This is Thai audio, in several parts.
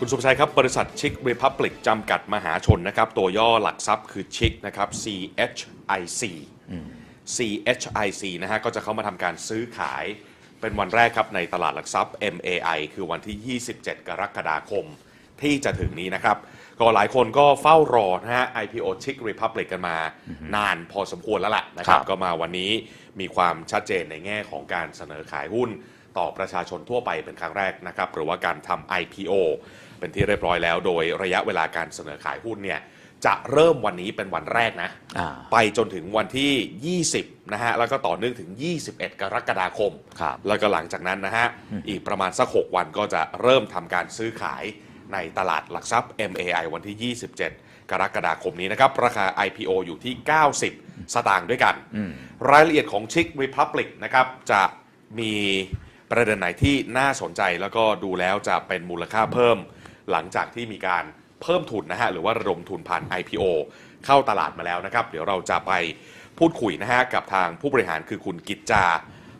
คุณสุภชัยครับ บริษัทชิค Republic จำกัดมหาชนนะครับ ตัวย่อหลักทรัพย์คือชิคนะครับ CHIC CHIC นะฮะ ก็จะเข้ามาทำการซื้อขายเป็นวันแรกครับ ในตลาดหลักทรัพย์ MAI คือวันที่ 27 กรกฎาคมที่จะถึงนี้นะครับ ก็หลายคนก็เฝ้ารอนะฮะ IPO Chick Republic กันมานานพอสมควรแล้วล่ะนะครับครับ ก็มาวันนี้มีความชัดเจนในแง่ของการเสนอขายหุ้นต่อประชาชนทั่วไปเป็นครั้งแรกนะครับ หรือว่าการทำ IPO เป็นที่เรียบร้อยแล้ว โดยระยะเวลาการเสนอขายหุ้นเนี่ยจะเริ่มวันนี้เป็นวันแรกนะอ่าไปจนถึงวันที่ 20 นะฮะ แล้วก็ต่อเนื่องถึง 21 กรกฎาคมครับแล้วก็หลังจากนั้นนะฮะ อีกประมาณสัก 6 วันก็จะเริ่มทำการซื้อขายในตลาดหลักทรัพย์ MAI วันที่ 27 กรกฎาคมนี้นะครับ ราคา IPO อยู่ที่ 90 สตางค์ด้วยกัน รายละเอียดของ Chick Republic นะครับ จะมีประเด็นไหนที่น่าสนใจแล้วก็ดูแล้วจะเป็นมูลค่าเพิ่ม หลังจากที่มีการเพิ่มทุนนะฮะหรือว่าระดมทุนผ่าน IPO เข้าตลาดมาแล้วนะครับ เดี๋ยวเราจะไปพูดคุยนะฮะกับทางผู้บริหารคือคุณกิจจา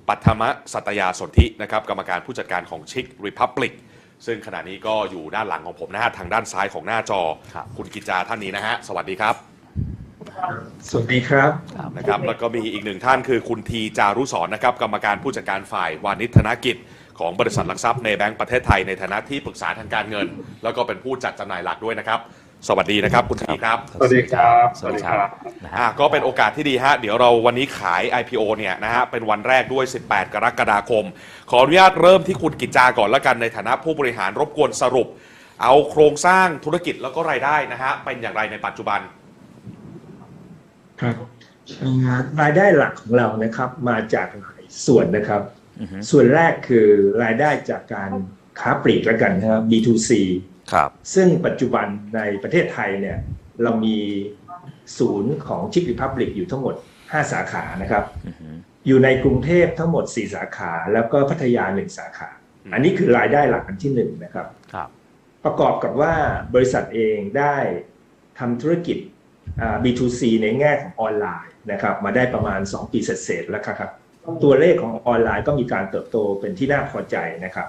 ปัทมะสัตยาสนธินะครับกรรมการผู้จัดการของชิค Republic ซึ่งขณะนี้ก็อยู่ด้านหลังของผมนะฮะทางด้านซ้ายของหน้าจอครับณกิจจาท่านนี้นะฮะสวัสดีครับสวัสดีครับนะครับแล้วก็มีอีกหนึ่งท่านคือคุณทีจารุสอนนะครับกรรมการผู้จัดการฝ่ายวานิชธนกิจ ของบริษัทหลักทรัพย์ในแบงก์ประเทศไทยในฐานะที่ปรึกษาทางการเงิน แล้วก็เป็นผู้จัดจำหน่ายหลักด้วยนะครับ สวัสดีนะครับ คุณทีครับสวัสดีครับสวัสดีครับนะอะฮะก็เป็นโอกาสที่ดีฮะเดี๋ยวเราวันนี้ขาย IPO เนี่ยนะฮะเป็นวันแรกด้วย 18 กรกฎาคม ขออนุญาตเริ่มที่คุณกิจจาก่อนละกันในฐานะผู้บริหารรบกวนสรุป เอาโครงสร้างธุรกิจแล้วก็รายได้นะฮะเป็นอย่างไรในปัจจุบันครับเอ่อรายได้หลักของเรานะครับมาจากหลายส่วนนะครับอือฮึ ส่วนแรกคือรายได้จากการค้าปลีกแล้วกันนะครับ B2C ครับ ซึ่งปัจจุบันในประเทศไทยเนี่ยเรามีศูนย์ของชิ c ริพับลิกอยู่ทั้งหมด 5 สาขานะครับอือฮึอยู่ในกรุงเทพทั้งหมด 4 สาขา แล้วก็พัทยา 1 สาขาอืมอันนี้คือรายได้หลักอันที่ 1 นะครับครับ ประกอบกับว่าบริษัทเองได้ทำธุรกิจอ่า B2C ในแง่ของออนไลน์นะครับ มาได้ประมาณ 2 ปีเศษๆแล้วครับ ตัวเลขของออนไลน์ก็มีการเติบโตเป็นที่น่าพอใจนะครับ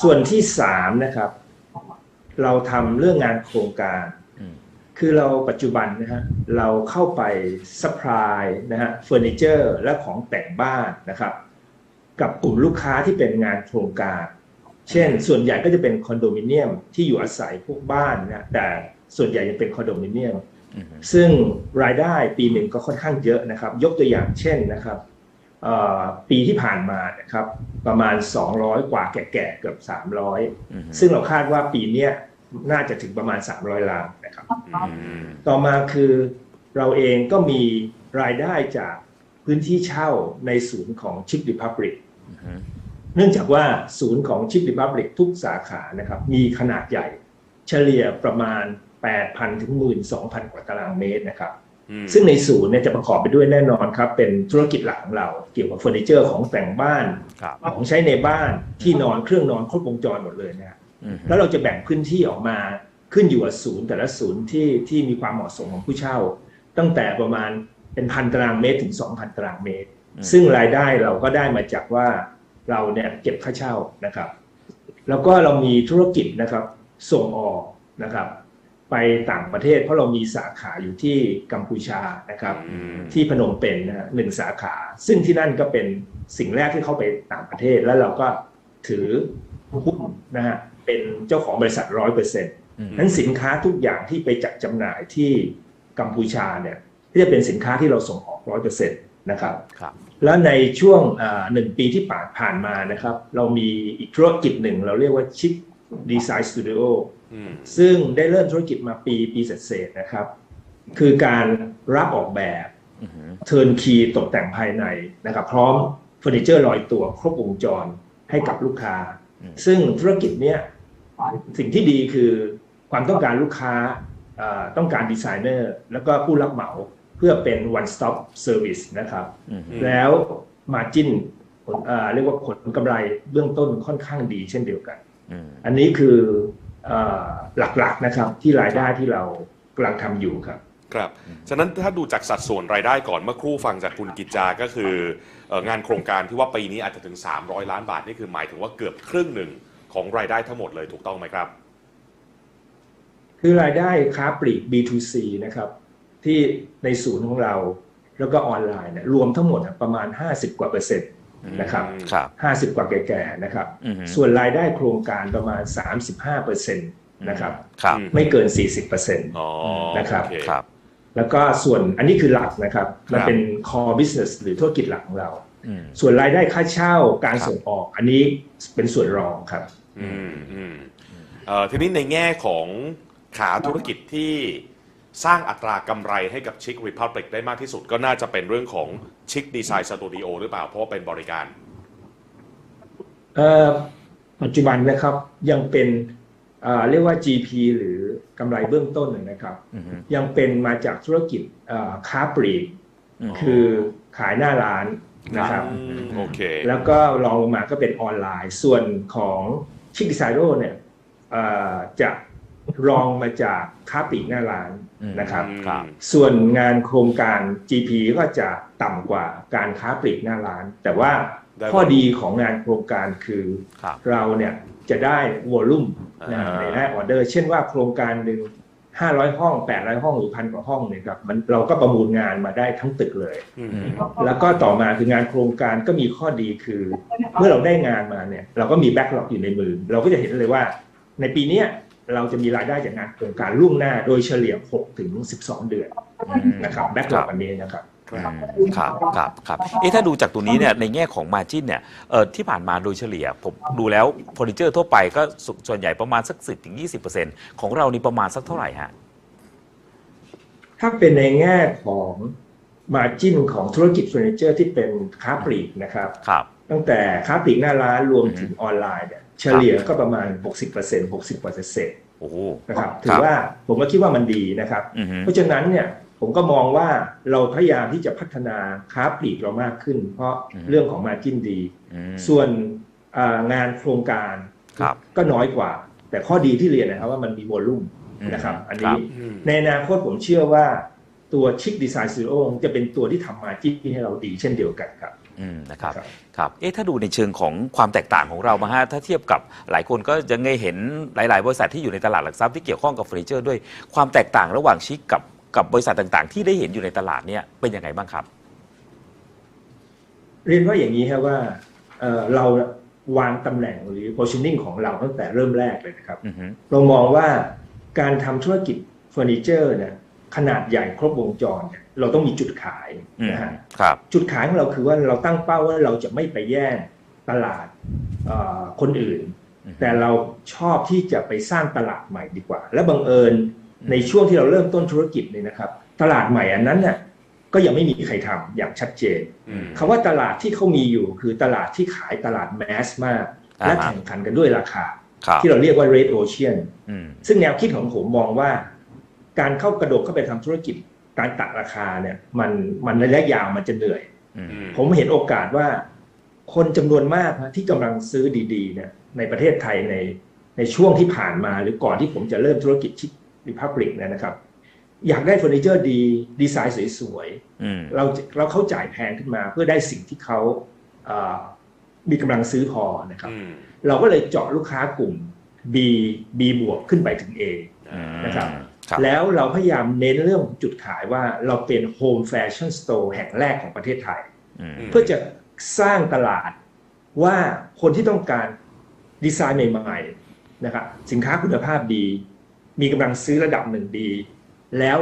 ส่วนที่3นะครับ เราทำเรื่องงานโครงการคือเราปัจจุบันนะฮะเราเข้าไปซัพพลายนะฮะเฟอร์นิเจอร์และของแต่งบ้านนะครับ กับกลุ่มลูกค้าที่เป็นงานโครงการ เช่น ส่วนใหญ่ก็จะเป็นคอนโดมิเนียมที่อยู่อาศัยพวกบ้านนะแต่ส่วนใหญ่จะเป็นคอนโดมิเนียม ซึ่งรายได้ปีหนึ่งก็ค่อนข้างเยอะนะครับ ยกตัวอย่างเช่นนะครับเอ่อปีที่ผ่านมานะครับประมาณ 200 กว่าแก่ๆเกือบอือฮึ300 ซึ่งเราคาดว่าปีเนี้ยน่าจะถึงประมาณ 300 ล้านนะครับอืมต่อมาคือเราเองก็มีรายได้จากพื้นที่เช่าในศูนย์ของชิ c ริพับลิกอือฮึเนื่องจากว่าศูนย์ของชิ c ริพับลิกทุกสาขานะครับมีขนาดใหญ่เฉลี่ยประมาณ 8,000 ถึง 12,000 กว่าตารางเมตรนะครับอืมซึ่งในศูนย์เนี่ยจะประกอบไปด้วยแน่นอนครับ เป็นธุรกิจหลักของเรา เกี่ยวกับเฟอร์นิเจอร์ของแต่งบ้านครับของใช้ในบ้านที่นอนเครื่องนอนครบวงจรหมดเลยนะฮะอือฮึแล้วเราจะแบ่งพื้นที่ออกมาขึ้นอยู่กับศูนย์แต่ละศูนย์ที่ที่มีความเหมาะสมของผู้เช่า ตั้งแต่ประมาณเป็นพันตารางเมตรถึง 2,000 ตารางเมตร ซึ่งรายได้เราก็ได้มาจากว่าเราเนี่ยเก็บค่าเช่านะครับ แล้วก็เรามีธุรกิจนะครับส่งออกนะครับ ไปต่างประเทศ เพราะเรามีสาขาอยู่ที่กัมพูชานะครับอืมที่พนมเปญนะฮะหนึ่งสาขา ซึ่งที่นั่นก็เป็นสิ่งแรกที่เข้าไปต่างประเทศแล้วเราก็ถือหุ้นนะฮะเป็นเจ้าของบริษัทร้อยเปอร์เซ็นต์อือฮึนั้นสินค้าทุกอย่างที่ไปจัดจำหน่ายที่กัมพูชาเนี่ยที่จะเป็นสินค้าที่เราส่งออกร้อยเปอร์เซ็นต์นะครับครับแล้วในช่วงอ่าหนึ่งปีที่ผ่านผ่านมานะครับ เรามีอีกธุรกิจหนึ่งเราเรียกว่าชิคดีไซน์สตูดิโออืม ซึ่งได้เริ่มธุรกิจมาปีปีเศษๆนะครับ คือการรับออกแบบอือฮึเทิร์นคีตกแต่งภายในนะครับ พร้อมเฟอร์นิเจอร์ลอยตัวครบวงจรให้กับลูกค้า ซึ่งธุรกิจเนี้ยสิ่งที่ดีคือความต้องการลูกค้าอ่าต้องการดีไซเนอร์ แล้วก็ผู้รับเหมาเพื่อเป็น one stop service นะครับอือฮึแล้วมาจิ้นผลอ่าเรียกว่าผลกำไรเบื้องต้นค่อนข้างดีเช่นเดียวกันอืมอันนี้คืออ่า หลักๆนะครับที่รายได้ที่เรากำลังทำอยู่ครับครับ ฉะนั้นถ้าดูจากสัดส่วนรายได้ก่อนเมื่อครู่ฟังจากคุณกิจจาก็คือเอ่องานโครงการที่ว่าปีนี้อาจจะถึง 300 ล้านบาทนี่คือหมายถึงว่าเกือบครึ่งหนึ่งของรายได้ทั้งหมดเลยถูกต้องไหมครับ คือรายได้ค้าปลีก B2C นะครับ ที่ในศูนย์ของเราแล้วก็ออนไลน์เนี่ยรวมทั้งหมดอะประมาณ 50 กว่าเปอร์เซ็นต์ นะครับครับ50กว่าแก่ๆนะครับอือฮึส่วนรายได้โครงการประมาณ 35เปอร์เซ็นต์นะครับครับอืมไม่เกิน 40เปอร์เซ็นต์อ๋อนะครับโอเครับแล้วก็ส่วนอันนี้คือหลักนะครับมันครับเป็น core business หรือธุรกิจหลักของเราอืมส่วนรายได้ค่าเช่าการครับส่งออกอันนี้เป็นส่วนรองครับ อืมอืมเอ่อทีนี้ในแง่ของขาธุรกิจที่ สร้างอัตรากำไรให้กับชิค Republic ได้มากที่สุดก็น่าจะเป็นเรื่องของชิคดีไซน์สตูดิโอหรือเปล่า เพราะว่าเป็นบริการเอ่อปัจจุบันนะครับยังเป็นเอ่อเรียกว่า GP หรือกำไรเบื้องต้นนะครับอืมยังเป็นมาจากธุรกิจเอ่อค้าปลีกอืมคือขายหน้าร้านนะครับอืมโอเคแล้วก็รองลงมาก็เป็นออนไลน์ส่วนของชิคดิไซโรเนี่ยเอ่อจะรองมาจากค้าปลีกหน้าร้าน นะครับครับ ส่วนงานโครงการ GP ก็จะต่ำกว่าการค้าปลีกหน้าร้าน แต่ว่าได้ข้อดีของงานโครงการคือครับเราเนี่ยจะได้วอลลุ่มนะอ่าในได้ออเดอร์ เช่นว่าโครงการหนึ่ง500ห้อง800ห้องหรือพันกว่าห้องเนี่ยครับมันเราก็ประมูลงานมาได้ทั้งตึกเลยอืมอืมแล้วก็ต่อมาคืองานโครงการก็มีข้อดีคือ เมื่อเราได้งานมาเนี่ย เราก็มีแบ็กหลอกอยู่ในมือ เราก็จะเห็นเลยว่า ในปีเนี้ย เราจะมีรายได้จากงานโครงการล่วงหน้าโดยเฉลี่ย6ถึง12 เดือนนะครับแบ็กหลอกอันนี้นะครับครับอืมครับครับครับเอ๊ะถ้าดูจากตัวนี้เนี่ยในแง่ของมาจินเนี่ยเออที่ผ่านมาโดยเฉลี่ย ผมดูแล้วเฟอร์นิเจอร์ทั่วไปก็สส่วนใหญ่ประมาณสักสิบถึงยี่สิบเปอร์เซ็นต์ของเรานี่ประมาณสักเท่าไหร่ฮะถ้าเป็นในแง่ของมาจิ้นของธุรกิจเฟอร์นิเจอร์ที่เป็นค้าปลีกนะครับครับตั้งแต่ค้าปลีกหน้าร้านรวมถึงออนไลน์เนี่ยเฉลี่ยก็ประมาณ 60% 60กว่าเศษ โอ้โหนะครับครับถือว่าผมก็คิดว่ามันดีนะครับอือฮึเพราะฉะนั้นเนี่ยผมก็มองว่าเราพยายามที่จะพัฒนาค้าปลีกเรามากขึ้น เพราะเรื่องของมาจิ้นดีอืมส่วนอ่างานโครงการครับก็น้อยกว่า แต่ข้อดีที่เรียนนะครับว่ามันมีวอลลุ่มนะครับ อันนี้อืมในอนาคตผมเชื่อว่าตัวชิคดีไซน์ซีโอจะเป็นตัวที่ทำมาจิ้นให้เราดีเช่นเดียวกันครับ อืมนะครับครับ ครับเอ๊ะถ้าดูในเชิงของความแตกต่างของเรามาฮะถ้าเทียบกับหลายคนก็จะไงเห็นหลาย ๆ บริษัทที่อยู่ในตลาดหลักทรัพย์ที่เกี่ยวข้องกับเฟอร์นิเจอร์ด้วยความแตกต่างระหว่างชิคกับกับบริษัทต่าง ๆ ที่ได้เห็นอยู่ในตลาดเนี่ยเป็นยังไงบ้างครับ เรียนว่าอย่างนี้ครับว่าเอ่อเราวางตำแหน่งหรือ positioning ของเราตั้งแต่เริ่มแรกเลยนะครับ อือฮึเรามองว่าการทำธุรกิจเฟอร์นิเจอร์เนี่ยขนาดใหญ่ครบวงจรเนี่ย เราต้องมีจุดขายอืมนะฮะครับจุดขายของเราคือว่าเราตั้งเป้าว่าเราจะไม่ไปแย่งตลาดเอ่อคนอื่นอือฮึแต่เราชอบที่จะไปสร้างตลาดใหม่ดีกว่า และบังเอิญในช่วงที่เราเริ่มต้นธุรกิจเนี่ยนะครับ ตลาดใหม่อันนั้นเนี่ยก็ยังไม่มีใครทำอย่างชัดเจนอืมคำว่าตลาดที่เขามีอยู่คือตลาดที่ขายตลาดแมสมากอ่าฮะและแข่งขันกันด้วยราคาครับที่เราเรียกว่า red ocean อืมซึ่งแนวคิดของผมมองว่า การเข้ากระโดดเข้าไปทำธุรกิจ การตัดราคาเนี่ย มันมันระยะยาวมันจะเหนื่อยอืมอืมผมเห็นโอกาสว่า คนจำนวนมากนะที่กำลังซื้อดีๆเนี่ยในประเทศไทยในในช่วงที่ผ่านมาหรือก่อนที่ผมจะเริ่มธุรกิจชิคริพับลิกเนี่ยนะครับ อยากได้เฟอร์นิเจอร์ดีดีไซน์สวยอืมๆเราเราเขาจ่ายแพงขึ้นมา เพื่อได้สิ่งที่เขาเอ่อมีกำลังซื้อพอนะครับอืมเราก็เลยเจาะลูกค้ากลุ่ม B B บวกขึ้นไปถึง A นะครับครับ แล้วเราพยายามเน้นเรื่องจุดขายว่าเราเป็นโฮมแฟชั่นสโตร์แห่งแรกของประเทศไทยอืมเพื่อจะสร้างตลาดว่าคนที่ต้องการดีไซน์ใหม่ๆนะครับสินค้าคุณภาพดี มีกำลังซื้อระดับหนึ่งดี แล้ว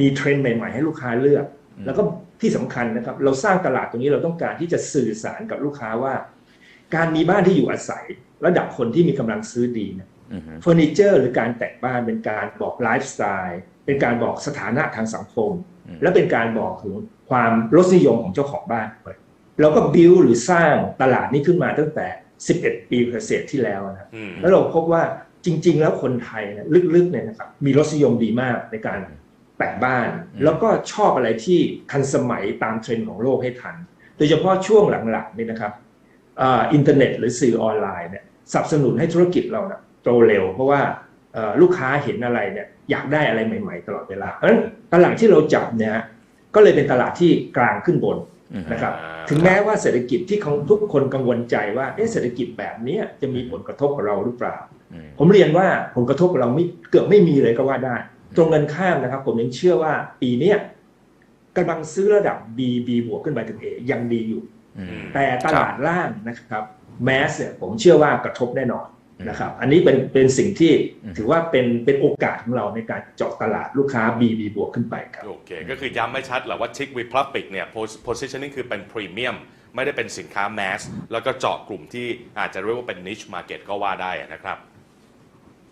มีเทรนด์ใหม่ ๆ ให้ลูกค้าเลือกอืมแล้วก็ที่สำคัญนะครับ เราสร้างตลาดตรงนี้เราต้องการที่จะสื่อสารกับลูกค้าว่า การมีบ้านที่อยู่อาศัย ระดับคนที่มีกำลังซื้อดีเนี่ยอืม เฟอร์นิเจอร์หรือการแต่งบ้านเป็นการบอกไลฟ์สไตล์เป็นการบอกสถานะทางสังคมอืมและเป็นการบอกถึงความรสนิยมของเจ้าของบ้านด้วยเราก็บิวหรือสร้างตลาดนี้ขึ้นมาตั้งแต่ 11 ปีเศษที่แล้วนะอืมแล้วเราพบว่าจริง ๆ แล้วคนไทยเนยลึกๆเนี่ยนะครับมีรสนิยมดีมากในการแต่งบ้านอืมแล้วก็ชอบอะไรที่ทันสมัยตามเทรนด์ของโลกให้ทัน โดยเฉพาะช่วงหลังๆนี่นะครับอ่าอินเทอร์เน็ตหรือสื่อออนไลน์เนี่ยสนับสนุนให้ธุรกิจเรานะ โตเร็ว เพราะว่าเอ่อลูกค้าเห็นอะไรเนี่ยอยากได้อะไรใหม่ ๆ ตลอดเวลาเพราะฉะนั้นตลาดที่เราจับเนี่ยฮะก็เลยเป็นตลาดที่กลางขึ้นบนอืมนะครับอ่าถึงแม้ว่าเศรษฐกิจที่ของทุกคนกังวลใจว่าเอ๊ะเศรษฐกิจแบบเนี้ยจะมีผลกระทบกับเราหรือเปล่าอืมผมเรียนว่าผลกระทบกับเราไม่เกือบไม่มีเลยก็ว่าได้ ตรงกันข้ามนะครับ ผมยังเชื่อว่าปีเนี้ยกำลังซื้อระดับ B B บวกขึ้นไปถึง A ยังดีอยู่อืมแต่ตลาดล่างนะครับแมสเนี่ยผมเชื่อว่ากระทบแน่นอน นะครับ อันนี้เป็นเป็นสิ่งที่อืมถือว่าเป็นเป็นโอกาสของเราในการเจาะตลาดลูกค้า B B บวกขึ้นไปครับ โอเค ก็คือย้ำไม่ชัดแหละว่า Chick Republic เนี่ย pos- positioning คือเป็นพรีเมียมไม่ได้เป็นสินค้าแมสแล้วก็เจาะกลุ่มที่อาจจะเรียกว่าเป็น niche market ก็ว่าได้นะครับ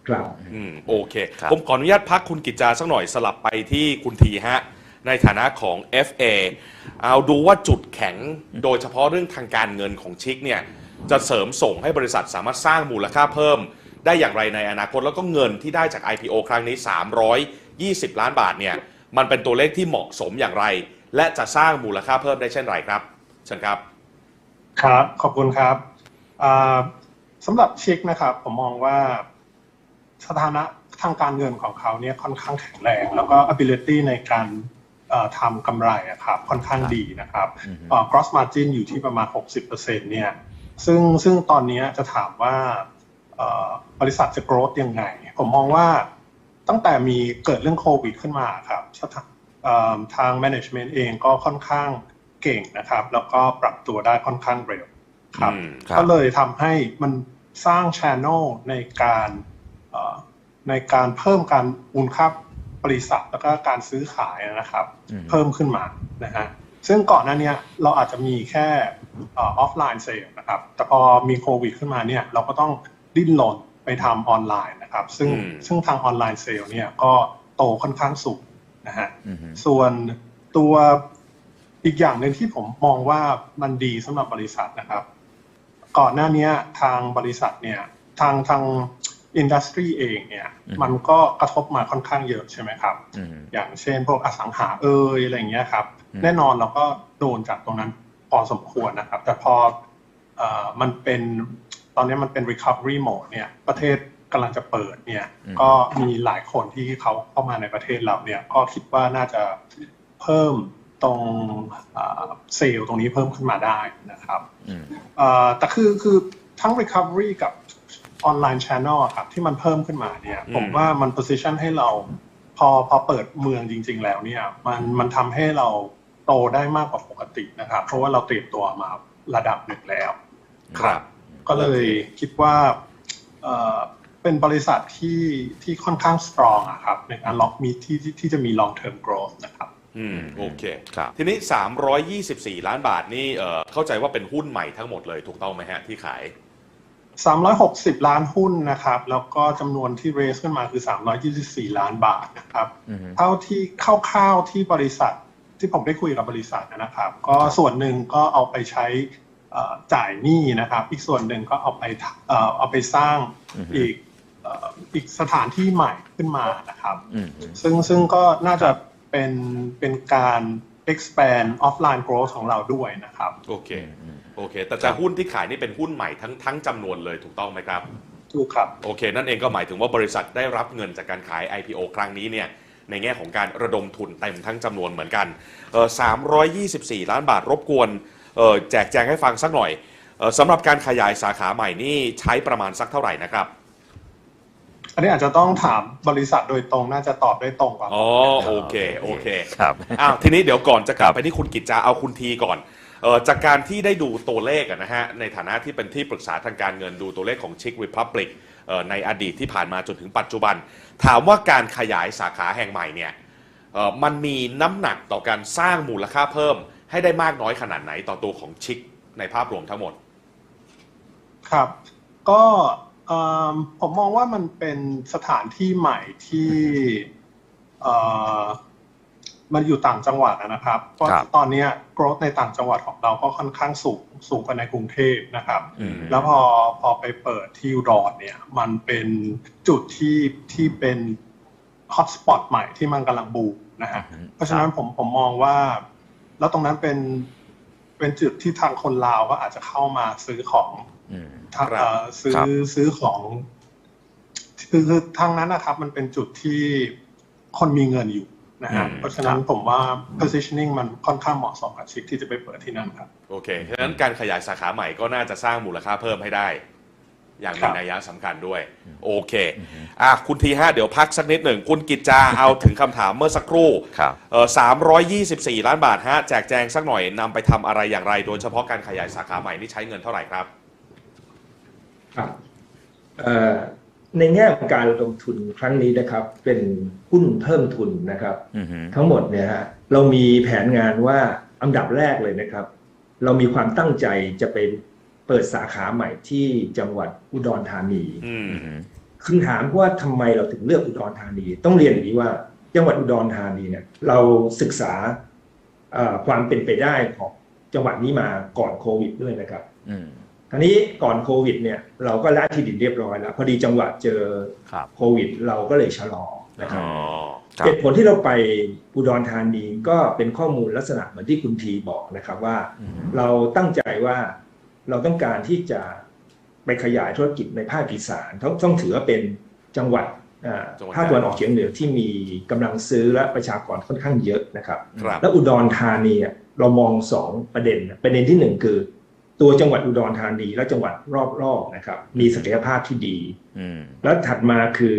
ครับอืมโอเคครับผมขออนุญาตพักคุณกิจจาสักหน่อยสลับไปที่คุณทีฮะ ในฐานะของ FA เอาดูว่าจุดแข็งโดยเฉพาะเรื่องทางการเงินของชิกเนี่ย จะเสริมส่งให้บริษัทสามารถสร้างมูลค่าเพิ่ม ได้อย่างไรในอนาคตแล้วก็เงินที่ได้จาก IPO ครั้งนี้ 320 ล้านบาทเนี่ยมันเป็นตัวเลขที่เหมาะสมอย่างไร และจะสร้างมูลค่าเพิ่มได้เช่นไรครับเชิญครับ ครับขอบคุณครับอ่าสำหรับเช็คนะครับ ผมมองว่าสถานะทางการเงินของเขาเนี่ยค่อนข้างแข็งแรง แล้วก็ ability ในการเอ่อทำกำไรอะครับค่อนข้างดีนะครับอืมเอ่อ gross margin อยู่ที่ประมาณ 60%เนี่ย ซึ่งซึ่งตอนนี้จะถามว่าเอ่อบริษัทจะ growth ยังไง ผมมองว่าตั้งแต่มีเกิดเรื่องโควิดขึ้นมาครับสถาเอ่อทาง management เองก็ค่อนข้างเก่งนะครับ แล้วก็ปรับตัวได้ค่อนข้างเร็วครับอืมครับก็เลยทำให้มันสร้างช n น e l ในการเอ่อในการเพิ่มการมูลค่าบริษัทแล้วก็การซื้อขายนะครับอืมเพิ่มขึ้นมานะฮะ ซึ่งก่อนหน้าเนี้ยเราอาจจะมีแค่ออฟไลน์เซลนะครับ แต่พอมีโควิดขึ้นมาเนี่ยเราก็ต้องดิ้นรนไปทำออนไลน์นะครับ ซึ่งอืมซึ่งทางออนไลน์เซลเนี่ยก็โตค่อนข้างสูงนะฮะอืมส่วนตัวอีกอย่างหนึ่งที่ผมมองว่ามันดีสำหรับบริษัทนะครับ ก่อนหน้านี้ทางบริษัทเนี่ยทางทางอินดัสทรีเองเนี่ยอืมมันก็กระทบมาค่อนข้างเยอะใช่ไหมครับอืมอย่างเช่นพวกอสังหาเอยอะไรอย่างเงี้ยครับอืม แน่นอนเราก็โดนจากตรงนั้นพอสมควรนะครับ แต่พอเอ่อมันเป็นตอนนี้มันเป็น recovery mode เนี่ย ประเทศกำลังจะเปิดเนี่ย ก็มีหลายคนที่เขาเข้ามาในประเทศเราเนี่ย ก็คิดว่าน่าจะเพิ่มตรงเซลล์ตรงนี้เพิ่มขึ้นมาได้นะครับอืมเอ่อแต่คือคือทั้ง recovery กับออนไลน์ channel อะครับที่มันเพิ่มขึ้นมาเนี่ยอืมผมว่ามัน position ให้เราพอพอเปิดเมืองจริง ๆ แล้วเนี่ย มันมันทำให้เรา โตได้มากกว่าปกตินะครับ เพราะว่าเราเตรียมตัวมาระดับหนึ่งแล้วครับ ก็เลยคิดว่าเอ่อเป็นบริษัทที่ที่ค่อนข้าง strong อะครับในการล็อกมีที่ที่ที่จะมี long term growth นะครับอืมโอเคครับทีนี้ 324 ล้านบาทนี่เอ่อเข้าใจว่าเป็นหุ้นใหม่ทั้งหมดเลยถูกต้องไหมฮะที่ขาย 360 ล้านหุ้นนะครับ แล้วก็จำนวนที่ raise ขึ้นมาคือ 324 ล้านบาทนะครับอืมเท่าที่คร่าวๆที่บริษัท ที่ผมได้คุยกับบริษัทนะครับ ก็ส่วนหนึ่งก็เอาไปใช้เอ่อจ่ายหนี้นะครับ อีกส่วนหนึ่งก็เอาไปเอ่อเอาไปสร้างอือฮึอีกเอ่ออีกสถานที่ใหม่ขึ้นมานะครับอืมซึ่งซึ่งก็น่าจะเป็นเป็นการ expand offline growth ของเราด้วยนะครับ โอเคอืมโอเค แต่แต่หุ้นที่ขายนี่เป็นหุ้นใหม่ทั้งทั้งจำนวนเลยถูกต้องไหมครับ ถูกครับ โอเค นั่นเองก็หมายถึงว่าบริษัทได้รับเงินจากการขาย IPO ครั้งนี้เนี่ย ในแง่ของการระดมทุนเต็มทั้งจำนวนเหมือนกันเออ324ล้านบาทรบกวนเออแจกแจงให้ฟังสักหน่อยเออสำหรับการขยายสาขาใหม่นี่ใช้ประมาณสักเท่าไหร่นะครับอันนี้อาจจะต้องถามบริษัทโดยตรงน่าจะตอบได้ตรงกว่าอ๋อโอเคโอเคครับอ้าวทีนี้เดี๋ยวก่อนจะกลับไปที่คุณกิจจาเอาคุณทีก่อนเออจากการที่ได้ดูตัวเลขอะนะฮะในฐานะที่เป็นที่ปรึกษาทางการเงินดูตัวเลขของ Chick Republic เอ่อ ในอดีตที่ผ่านมาจนถึงปัจจุบัน ถามว่าการขยายสาขาแห่งใหม่เนี่ยมันมีน้ำหนักต่อการสร้างมูลค่าเพิ่ม ให้ได้มากน้อยขนาดไหนต่อตัวของชิคในภาพรวมทั้งหมด ครับ ก็ผมมองว่ามันเป็นสถานที่ใหม่ที่ มันอยู่ต่างจังหวัดอะนะครับ เพราะครับตอนเนี้ย growth ในต่างจังหวัดของเราก็ค่อนข้างสูงสูงกว่าในกรุงเทพนะครับอืมแล้วพอพอไปเปิดที่อุดรเนี่ย มันเป็นจุดที่ที่เป็นฮอตสปอตใหม่ที่มันกำลังบูมนะฮะอืมเพราะฉะนั้นผมผมมองว่า แล้วตรงนั้นเป็นเป็นจุดที่ทางคนลาวก็อาจจะเข้ามาซื้อของอืมทางครับเอ่อซื้อครับซื้อของคือคือทางนั้นนะครับ มันเป็นจุดที่คนมีเงินอยู่ นะฮะอืมเพราะฉะนั้นผมว่า positioning มันค่อนข้างเหมาะสมกับชิคที่จะไปเปิดที่นั่นครับ โอเคฉะนั้นการขยายสาขาใหม่ก็น่าจะสร้างมูลค่าเพิ่มให้ได้ อย่างครัมีบนัยยะสำคัญด้วย โอเคอะคุณทีห้าเดี๋ยวพักสักนิดหนึ่ง คุณกิจจาเอาถึงคำถามเมื่อสักครู่ครับ เออสามร้อยยี่สิบสี่ล้านบาทฮะแจกแจงสักหน่อยนำไปทำอะไรอย่างไร โดยเฉพาะการขยายสาขาใหม่นี่ใช้เงินเท่าไหร่ครับ ครับเอ่อ ในแง่ของการลงทุนครั้งนี้นะครับ เป็นหุ้นเพิ่มทุนนะครับอือฮึทั้งหมดเนี่ยฮะเรามีแผนงานว่าอันดับแรกเลยนะครับ เรามีความตั้งใจจะไปเปิดสาขาใหม่ที่จังหวัดอุดรธานีอืมอือฮึคำถามว่าทำไมเราถึงเลือกอุดรธานี ต้องเรียนอย่างนี้ว่า จังหวัดอุดรธานีเนี่ยเราศึกษาเอ่อความเป็นไปได้ของจังหวัดนี้มาก่อนโควิดด้วยนะครับอืม ทีนี้ก่อนโควิดเนี่ยเราก็ละที่ดินเรียบร้อยแล้ว พอดีจังหวัดเจอครับโควิด เราก็เลยชะลอนะครับอ๋อครับเหตุผลที่เราไปอุดรธานีก็เป็นข้อมูลลักษณะเหมือนที่คุณทีบอกนะครับว่าอืมเราตั้งใจว่าเราต้องการที่จะไปขยายธุรกิจในภาคอีสานต้องต้องถือว่าเป็นจังหวัดอ่าจังหวัดภาคตะวันออกเฉียงเหนือที่มีกำลังซื้อและประชากรค่อนข้างเยอะนะครับครับแล้วอุดรธานีอะเรามองสองประเด็นนะประเด็นที่หนึ่งคือ ตัวจังหวัดอุดรธานีและจังหวัดรอบๆนะครับ มีศักยภาพที่ดีอืมแล้วถัดมาคือ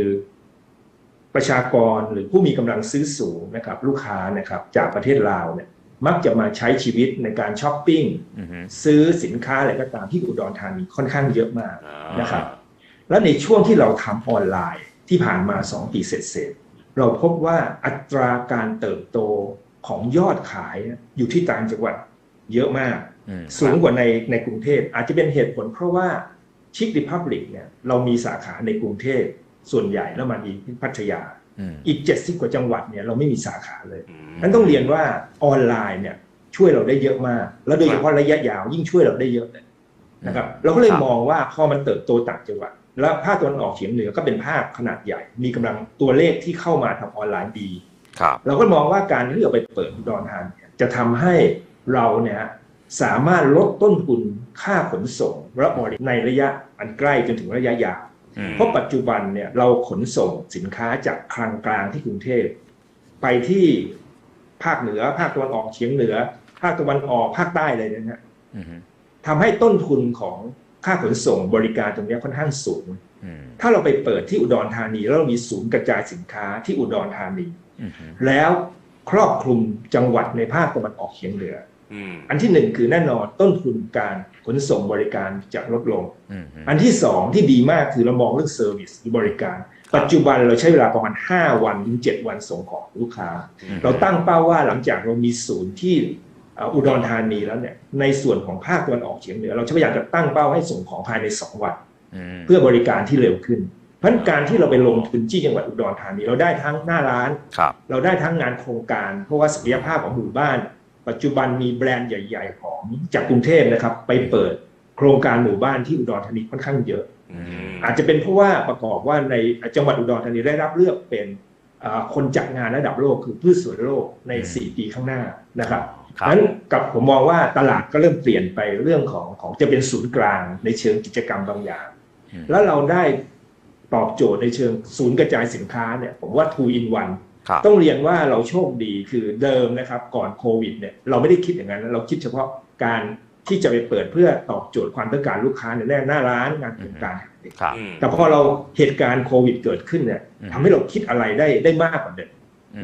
ประชากรหรือผู้มีกำลังซื้อสูงนะครับ ลูกค้านะครับ จากประเทศลาวเนี่ย มักจะมาใช้ชีวิตในการช้อปปิ้งอือฮึซื้อสินค้าอะไรก็ตามที่อุดรธานีค่อนข้างเยอะมากอ่านะครับ และในช่วงที่เราทำออนไลน์ที่ผ่านมา 2 ปีเสร็จๆเราพบว่าอัตราการเติบโตของยอดขายอยู่ที่ต่างจังหวัดเยอะมากอืม สูงกว่าในในกรุงเทพอาจจะเป็นเหตุผลเพราะว่าชิคดิพับลิกเนี่ยเรามีสาขาในกรุงเทพส่วนใหญ่แล้วมันอีกที่พัทยาอืมอีก70กว่าจังหวัดเนี่ยเราไม่มีสาขาเลยอืมนั้นต้องเรียนว่าออนไลน์เนี่ยช่วยเราได้เยอะมาก แล้วโดยเฉพาะระยะยาวยิ่งช่วยเราได้เยอะเลยนะครับเราก็เลยครับมองว่าพอมันเติบโตต่างจังหวัด แล้วภาคตะวันออกเฉียงเหนือก็เป็นภาคขนาดใหญ่ มีกำลังตัวเลขที่เข้ามาทำออนไลน์ดีครับเราก็มองว่าการที่เราไปเปิดอุดรธานีเนี่ยจะทำให้เราเนี่ย สามารถลดต้นทุนค่าขนส่งและบริในระยะอันใกล้จนถึงระยะยาวอืมเพราะปัจจุบันเนี่ยเราขนส่งสินค้าจากคลังกลางที่กรุงเทพไปที่ภาคเหนือ ภาคตะวันออกเฉียงเหนือ ภาคตะวันออกภาคใต้เลยนะฮะอือฮึทำให้ต้นทุนของค่าขนส่งบริการตรงเนี้ยค่อนข้างสูงอืมถ้าเราไปเปิดที่อุดรธานีแล้วเรามีศูนย์กระจายสินค้าที่อุดรธานีอือฮึแล้วครอบคลุมจังหวัดในภาคตะวันออกเฉียงเหนือ อืมอันที่หนึ่งคือแน่นอนต้นทุนการขนส่งบริการจะลดลงอืมอันที่สองที่ดีมากคือเรามองเรื่องเซอร์วิสหรือบริการ ปัจจุบันเราใช้เวลาประมาณ 5 วันถึง7วันส่งของลูกค้าอืมเราตั้งเป้าว่าหลังจากเรามีศูนย์ที่เอ่ออุดรธานีแล้วเนี่ยในส่วนของภาคตะวันออกเฉียงเหนือ เราจะพยายามจะตั้งเป้าให้ส่งของภายใน 2 วันอืมเพื่อบริการที่เร็วขึ้นเพราะฉะนั้นการที่เราไปลงทุนที่จังหวัดอุดรธานีเราได้ทั้งหน้าร้านครับเราได้ทั้งงานโครงการ เพราะว่าศักยภาพของหมู่บ้าน ปัจจุบันมีแบรนด์ใหญ่ ๆ ของจากกรุงเทพนะครับ ไปเปิดโครงการหมู่บ้านที่อุดรธานีค่อนข้างเยอะอืมอาจจะเป็นเพราะว่าประกอบว่าในจังหวัดอุดรธานีได้รับเลือกเป็นเอ่อคนจัดงานระดับโลกคือพืชสวนโลกในอืม4ปีข้างหน้านะครับครับนั้นกับผมมองว่าตลาดก็เริ่มเปลี่ยนไปเรื่องของของจะเป็นศูนย์กลางในเชิงกิจกรรมบางอย่างอืมแล้วเราได้ตอบโจทย์ในเชิงศูนย์กระจายสินค้าเนี่ยผมว่า two in one ครับ ต้องเรียนว่าเราโชคดีคือเดิมนะครับ ก่อนโควิดเนี่ยเราไม่ได้คิดอย่างนั้น เราคิดเฉพาะการที่จะไปเปิดเพื่อตอบโจทย์ความต้องการลูกค้าในหน้าร้านงานโครงการครับอืมแต่พอเราเหตุการณ์โควิดเกิดขึ้นเนี่ยอืมทำให้เราคิดอะไรได้ได้มากกว่าเดิม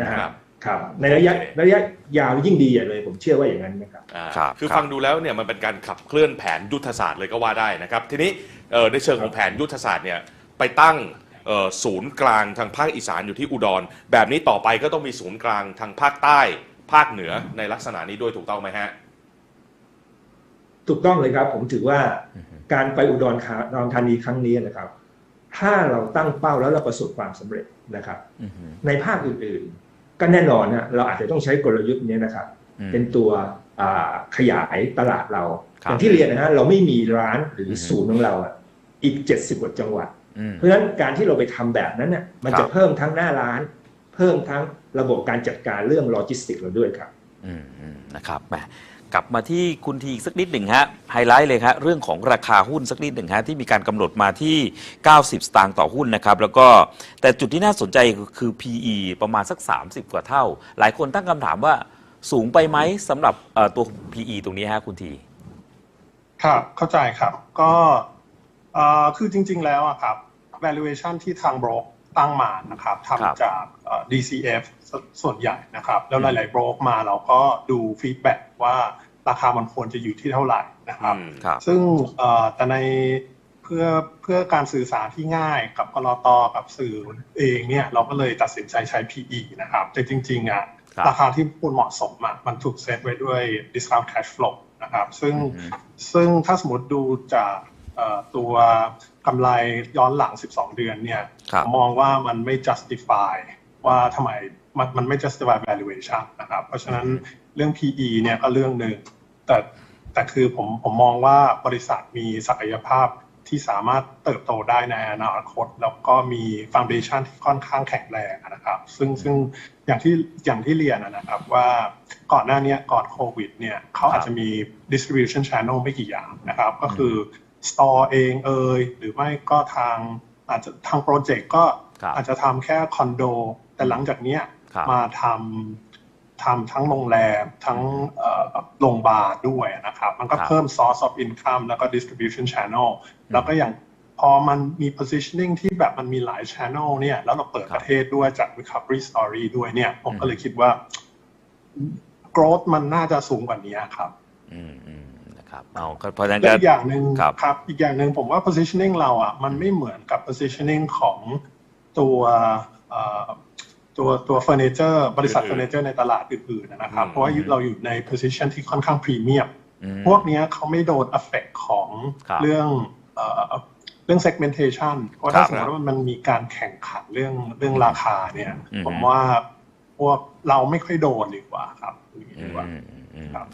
นะฮะครับครับในระยะระยะยาวยิ่งดีอย่างเลย ผมเชื่อว่าอย่างนั้นนะครับอ่าครับคือครับฟังดูแล้วเนี่ยมันเป็นการขับเคลื่อนแผนยุทธศาสตร์เลยก็ว่าได้นะครับ ทีนี้เอ่อในเชิงของแผนยุทธศาสตร์เนี่ยไปตั้งเอ่อ ศูนย์กลางทางภาคอีสานอยู่ที่อุดร แบบนี้ต่อไปก็ต้องมีศูนย์กลางทางภาคใต้ภาคเหนือในลักษณะนี้ด้วยถูกต้องไหมฮะ ถูกต้องเลยครับ ผมถือว่าอือฮึการไปอุดรธาอุดรธานีครั้งนี้นะครับ ถ้าเราตั้งเป้าแล้วเราประสบความสำเร็จนะครับอืมในภาคอื่นๆ ก็แน่นอนนะเราอาจจะต้องใช้กลยุทธ์นี้นะครับอืมเป็นตัวอ่าขยายตลาดเราครับอย่างที่เรียนนะฮะเราไม่มีร้านหรือออฮึศูนย์ของเราอะอีก70กว่าจังหวัดอืม เพราะฉะนั้นการที่เราไปทำแบบนั้นเนี่ยมันครับจะเพิ่มทั้งหน้าร้าน เพิ่มทั้งระบบการจัดการเรื่องโลจิสติกเราด้วยครับอืมอืมนะครับแหมกลับมาที่คุณทีอีกสักนิดหนึ่งฮะไฮไลท์เลยฮะเรื่องของราคาหุ้นสักนิดหนึ่งฮะที่มีการกำหนดมาที่ 90 สตางค์ต่อหุ้นนะครับ แล้วก็แต่จุดที่น่าสนใจคือ PE ประมาณสัก 30 กว่าเท่า หลายคนตั้งคำถามว่าสูงไปไหมสำหรับเอ่อตัว PE ตรงนี้ฮะคุณที ครับเข้าใจครับก็เอ่อ คือจริง ๆ แล้วอะครับ valuation ที่ทางโบรกตั้งมานะครับครับทำจากเอ่อ DCF สส่วนใหญ่นะครับ แล้วหลายๆโบรกมาเราก็ดูฟีดแบ็ว่าราคามันควรจะอยู่ที่เท่าไหร่นะครับอืมครับซึ่งเอ่อแต่ในเพื่อเพื่อการสื่อสารที่ง่ายกับกรตกับสื่อเองเนี่ยเราก็เลยตัดสินใจใช้ PE นะครับ แต่จริง ๆอะครับราคาที่ควรเหมาะสมอะมันถูกเซตไว้ด้วย discount cash flow นะครับ ซึ่งอืมซึ่งถ้าสมมติดูจากเอ่อ ตัวกำไรย้อนหลัง 12 เดือนเนี่ยครับผมมองว่ามันไม่ justify ว่าทำไมมันมันไม่ justify valuation นะครับ เพราะฉะนั้นเรื่อง PE เนี่ยก็เรื่องหนึ่งแต่แต่คือผมผมมองว่าบริษัทมีศักยภาพที่สามารถเติบโตได้ในอนาคต แล้วก็มีฟ u n เดชั n ที่ค่อนข้างแข็งแรงนะครับ ซึ่งซึ่งอย่างที่อย่างที่เรียนนะครับว่าก่อนหน้านี้ก่อนโควิดเนี่ยเขาอาจจะมี distribution channel ไม่กี่อย่างนะครับ ก็คือ store เองเอยหรือไม่ก็ทางอาจจะทางโปรเจกต์ก็ครับอาจจะทำแค่คอนโด แต่หลังจากเนี้ยครับมาทำทำทั้งโรงแรม ทั้งเอ่อโรงพยาบาลด้วยนะครับ มันก็ครับเพิ่ม source of income แล้วก็ distribution channel แล้วก็อย่างพอมันมี positioning ที่แบบมันมีหลาย channel เนี่ย แล้วเราเปิดครับประเทศด้วยจาก recovery story ด้วยเนี่ยผมอืมก็เลยคิดว่า growth มันน่าจะสูงกว่านี้ครับ อืมอืมนะ ครับเอาก็เพราะฉะนั้นและก็อีกอย่างหนึ่งครับครับอีกอย่างหนึ่งผมว่า positioning เราอะมันไม่เหมือนกับ positioning ของตัวเอ่อตัวตัวเฟอร์นิเจอร์บริษัทอื่เฟอนๆร์นิเจอร์ในตลาดอื่นๆนะครับอืมเพราะว่าเราอยู่ใน position ที่ค่อนข้างพรีเมียมอืมพวกเนี้ยเขาไม่โดน effect ของครับเรื่องเอ่อเรื่อง segmentation เพราะครัถ้าบสมมติว่ามันมีการแข่งขันเรื่องเรื่องราคาเนี่ยอืมผมว่าพวกเราไม่ค่อยโดนดีกว่าครับอย่างนี้อืดีมกว่าอืมอืมครับ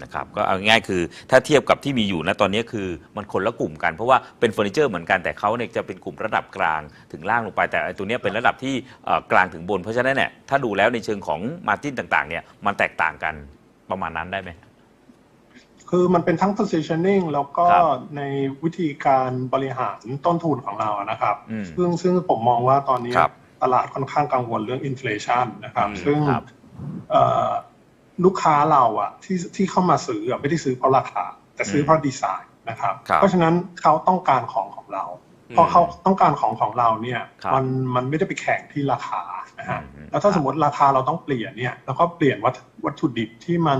นะครับก็เอาง่ายๆคือถ้าเทียบกับที่มีอยู่นะตอนนี้คือมันคนละกลุ่มกันเพราะว่าเป็นเฟอร์นิเจอร์เหมือนกันแต่เขาเนี่ยจะเป็นกลุ่มระดับกลางถึงล่างลงไป แต่ไอ้ตัวเนี้ยเป็นระดับที่เอ่อกลางถึงบน เพราะฉะนั้นเนี่ยถ้าดูแล้วในเชิงของมาจิ้นต่างๆเนี่ยมันแตกต่างกันประมาณนั้นได้ไหมคือมันเป็นทั้ง positioning แล้วก็ครับในวิธีการบริหารต้นทุนของเราอะนะครับอืมซึ่งซึ่งผมมองว่าตอนนี้ครับตลาดค่อนข้างกังวลเรื่อง inflation นะครับอืมซึ่งครับเอ่อ ลูกค้าเราอะที่ที่เข้ามาซื้ออะไม่ได้ซื้อเพราะราคา แต่ซื้อเพราะดีไซน์นะครับครับเพราะฉะนั้นเขาต้องการของของเราอืมพอเขาต้องการของของเราเนี่ยครับมันมันไม่ได้ไปแข่งที่ราคานะฮะอืมแล้วถ้าครับสมมติราคาเราต้องเปลี่ยนเนี่ยแล้วก็เปลี่ยนวัตวัตถุดิบที่มัน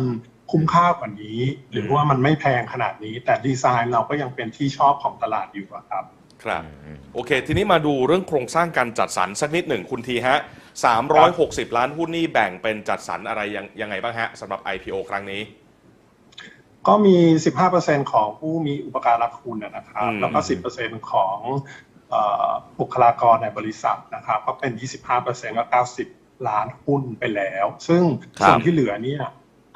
คุ้มค่ากว่านี้ หรือว่ามันไม่แพงขนาดนี้ แต่ดีไซน์เราก็ยังเป็นที่ชอบของตลาดอยู่อะครับ ครับอืมโอเค ทีนี้มาดูเรื่องโครงสร้างการจัดสรรสักนิดหนึ่งคุณทีฮะ 360 ล้านหุ้นนี่แบ่งเป็นจัดสรรอะไรยังยังไงบ้างฮะสำหรับ IPO ครั้งนี้ ก็มี 15%ของผู้มีอุปการะคุณนะครับอืมแล้วก็ 10%ของเอ่อบุคลากรในบริษัทนะครับ ก็เป็น 25%ก็ 90 ล้านหุ้นไปแล้ว ซึ่งครับส่วนที่เหลือเนี่ย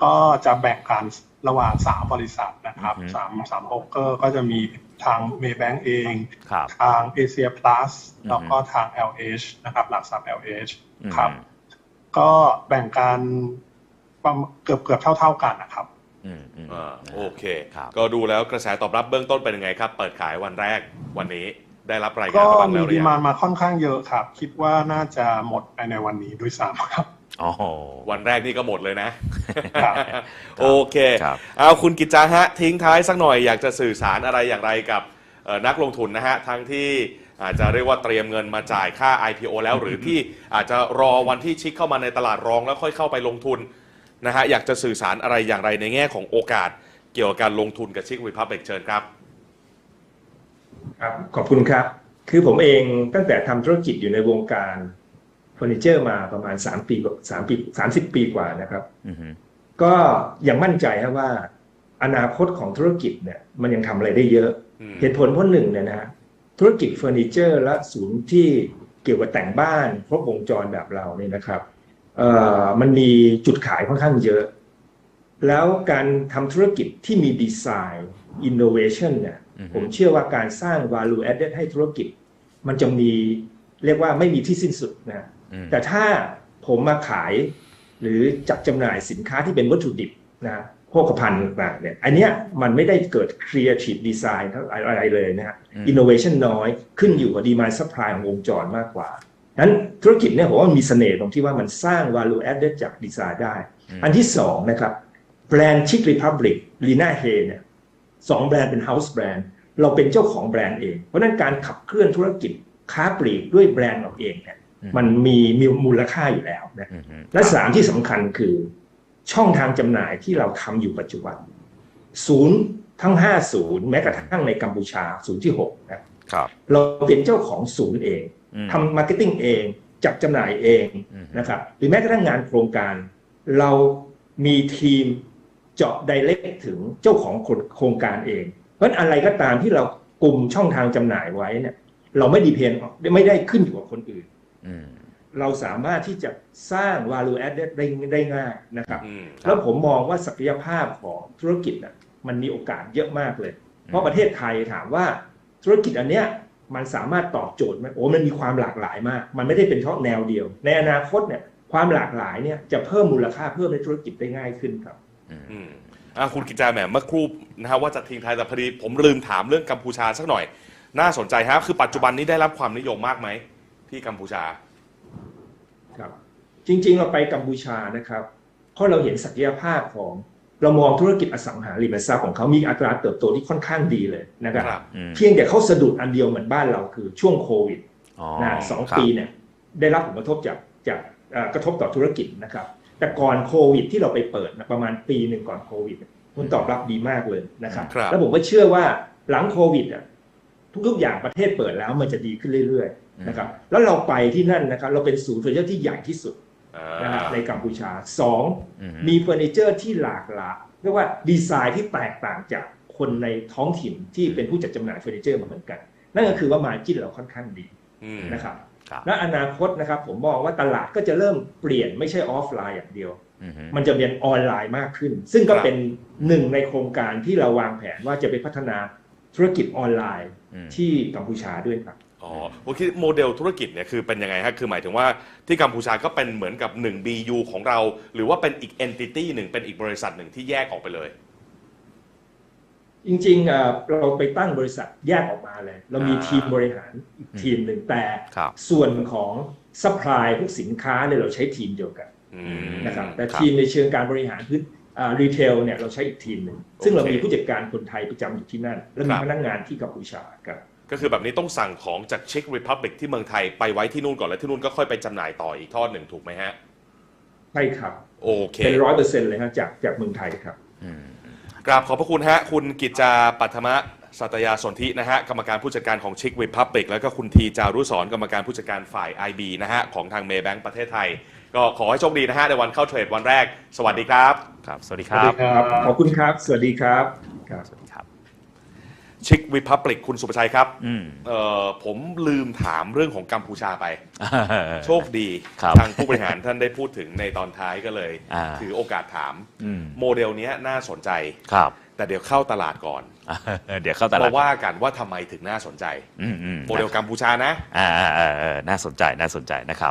ก็จะแบ่งกันระหว่าง3บริษัทนะครับอือฮึสามสามโบรกเกอร์ก็จะมีทาง Maybank เองครับทาง Asia Plus อือฮึแล้วก็ทาง LH นะครับ หลักทรัพย์ LH อืมครับ ก็แบ่งกันประมาณเกือบเกือบเท่า ๆกันนะครับอืมอืมอ่าโอเคครับก็ดูแล้วกระแสตอบรับเบื้องต้นเป็นยังไงครับ เปิดขายวันแรกวันนี้ได้รับรายงานก็มาบ้างมีแล้วหรืดีอยัมางนมาค่อนข้างเยอะครับ คิดว่าน่าจะหมดภายในวันนี้ด้วยซ้ำครับอ๋อ วันแรกนี่ก็หมดเลยนะครับโอเคครับเอาคุณกิจจาฮะ ทิ้งท้ายสักหน่อยอยากจะสื่อสารอะไรอย่างไรกับเอ่อนักลงทุนนะฮะ ทั้งที่อาจจะเรียกว่าเตรียมเงินมาจ่ายค่า IPO แล้ว หรือที่อาจจะรอวันที่ชิคเข้ามาในตลาดรองแล้วค่อยเข้าไปลงทุนนะฮะอยากจะสื่อสารอะไรอย่างไรในแง่ของโอกาส เกี่ยวกับการลงทุนกับชิควิพับเบกเชิญครับครับ ขอบคุณครับ คือผมเองตั้งแต่ทำธุรกิจอยู่ในวงการเฟอร์นิเจอร์มาประมาณ3ปีกว่า3ปี30ปีกว่านะครับอืมฮึก็ยังมั่นใจครับว่า อนาคตของธุรกิจเนี่ย มันยังทำอะไรได้เยอะอืมเหตุผลเพราะหนึ่งเนี่ยนะธุรกิจเฟอร์นิเจอร์ และศูนย์ที่เกี่ยวกับแต่งบ้านครบวงจรแบบเราเนี่ยนะครับเอ่อมันมีจุดขายค่อนข้างเยอะ แล้วการทำธุรกิจที่มีดีไซน์อินโนเวชันเนี่ยอือฮึผมเชื่อว่าการสร้าง value added ให้ธุรกิจ มันจะมีเรียกว่าไม่มีที่สิ้นสุดนะอืม แต่ถ้าผมมาขาย หรือจัดจำหน่ายสินค้าที่เป็นวัตถุดิบนะโภคภัณฑ์ต่างๆเนี่ยอันเนี้ยมันไม่ได้เกิด creative design อะไรเลยนะฮะ innovation น้อยขึ้นอยู่กับ demand supply ของวงจรมากกว่านั้นธุรกิจเนี่ยผมว่ามันมีเสน่ห์ตรงที่ว่ามันสร้าง value added จากดีไซน์ได้ อันที่สองนะครับแบรนด์ชิค Republic ลีน่าเฮเนี่ยสองแบรนด์เป็น house brand เราเป็นเจ้าของแบรนด์เอง เพราะนั้นการขับเคลื่อนธุรกิจค้าปลีกด้วยแบรนด์เราเองเนี่ย มมันมีมีมูลค่าอยู่แล้วนะอืมอืมและสามที่สำคัญคือช่องทางจำหน่ายที่เราทำอยู่ปัจจุบัน ศูนย์ทั้ง5ศูนย์แม้กระทั่งในกัมพูชาศูนย์ที่6นะครับ เราเป็นเจ้าของศูนย์เองอืมทำมาร์เก็ตติ้งเองจัดจำหน่ายเองอืมนะครับหรือแม้กระทั่งงานโครงการ เรามีทีมเจาะ i ดเ c กถึงเจ้าของโครงการเอง เพราะฉะนั้นอะไรก็ตามที่เรากลุ่มช่องทางจำหน่ายไว้เนี่ยเราไม่ดีเพนไม่ได้ขึ้นอยู่กับคนอื่นอืม เราสามารถที่จะสร้าง value added ได้ได้ง่ายนะครับอืมแล้วผมมองว่าศักยภาพของธุรกิจน่ะมันมีโอกาสเยอะมากเลย เพราะประเทศไทยถามว่าธุรกิจอันเนี้ยมันสามารถตอบโจทย์ไหมโอ้มันมีความหลากหลายมาก มันไม่ได้เป็นเฉพาะแนวเดียว ในอนาคตเนี่ยความหลากหลายเนี่ยจะเพิ่มมูลค่าเพิ่มในธุรกิจได้ง่ายขึ้นครับอืมอะคุณกิจจาแหมเมื่อครู่นะฮะว่าจะทิ้งท้ายแต่พอดีผมลืมถามเรื่องกัมพูชาสักหน่อย น่าสนใจฮะคือปัจจุบันนี้ได้รับความนิยมมากไหม ที่กัมพูชา ครับ จริง ๆ เราไปกัมพูชานะครับเพราะเราเห็นศักยภาพของเรามองธุรกิจอสังหาริมทรัพย์ของเขามีอัตราเติบโตที่ค่อนข้างดีเลยนะครับครับอืมเพียงแต่เขาสะดุดอันเดียวเหมือนบ้านเราคือช่วงโควิดอ๋อนะสองครับปีเนี่ยได้รับผลกระทบจากจากเอ่อกระทบต่อธุรกิจนะครับ แต่ก่อนโควิดที่เราไปเปิดนะประมาณปีหนึ่งก่อนโควิดผลตอบรับดีมากเลยนะครับครับแล้วผมก็เชื่อว่าหลังโควิดอะทุกๆอย่างประเทศเปิดแล้วมันจะดีขึ้นเรื่อยๆ นะครับแล้วเราไปที่นั่นนะครับเราเป็นศูนย์เฟอร์นิเจอร์ที่ใหญ่ที่สุดอ่านะครับในกัมพูชาสองอืมมีเฟอร์นิเจอร์ที่หลากหลายเรียกว่าดีไซน์ที่แตกต่างจากคนในท้องถิ่นที่เป็นผู้จัดจำหน่ายเฟอร์นิเจอร์มาเหมือนกัน นั่นก็คือว่ามาจิ้นเราค่อนข้างดีอืมนะครับครับและอนาคตนะครับผมมองว่าตลาดก็จะเริ่มเปลี่ยนไม่ใช่ออฟไลน์อย่างเดียวอืมมันจะเป็นออนไลน์มากขึ้น ซึ่งก็ครับเป็นหนึ่งในโครงการที่เราวางแผนว่าจะไปพัฒนาธุรกิจออนไลน์อืมที่กัมพูชาด้วยครับ อ๋อผมคิดโมเดลธุรกิจเนี่ยคือเป็นยังไงฮะคือหมายถึงว่าที่กัมพูชาก็เป็นเหมือนกับ 1 BU ของเรา หรือว่าเป็นอีก entity หนึ่งเป็นอีกบริษัทหนึ่งที่แยกออกไปเลย จริงๆเอ่อเราไปตั้งบริษัทแยกออกมาเลย เรามีอ่าทีมบริหารอีกทีมหนึ่งแต่ครับ ส่วนของซัพพลายพวกสินค้าเนี่ยเราใช้ทีมเดียวกันอืม นะครับแต่ครับทีมในเชิงการบริหารพื้นรีเทลเนี่ยเราใช้อีกทีมหนึ่งซึ่งเรามีผู้จัดการคนไทยประจำอยู่ที่นั่น และมีครับ พนักงานที่กัมพูชาครับ ก็คือแบบนี้ต้องสั่งของจากเช็ k ริพับลิกที่เมืองไทยไปไว้ที่นู่นก่อนแล้วที่นู่นก็ค่อยไปจำหน่ายต่ออีกทอดหนึ่งถูกไหมฮะ ใช่ครับ โอเค เป็นร้อยเปอร์เซ็นต์เลยฮะจากจากเมืองไทยครับอืมกราบขอบพระคุณฮะ คุณกิจจาปัทมะสัตยาสนธินะฮะ กรรมการผู้จัดการของชิควิพับบิกแล้วก็คุณทีจารุสรกรรมการผู้จัดการฝ่าย IB นะฮะ ของทางเมย์แบงก์ประเทศไทย ก็ขอให้โชคดีนะฮะ ในวันเข้าเทรดวันแรก สวัสดีครับ ครับ สวัสดีคสวัสรัดีบ ครับ ขอบคุณครับ สวัสดีครับครับสวัสดีครับ ชิควิพับลิกคุณสุประชัยครับอืม เอ่อผมลืมถามเรื่องของกัมพูชาไป โชคดีครับทางผู้บริหารท่านได้พูดถึงในตอนท้ายก็เลย อ่า ถือโอกาสถาม อืมโมเดลเนี้ยน่าสนใจ ครับ แต่เดี๋ยวเข้าตลาดก่อนเดี๋ยวเข้าตลามาดว่ากันว่าทำไมถึงน่าสนใจ อืมอืมโมเดลกัมพูชานะ อ่าอ่าอ่าอ่าน่าสนใจน่าสนใจนะครับ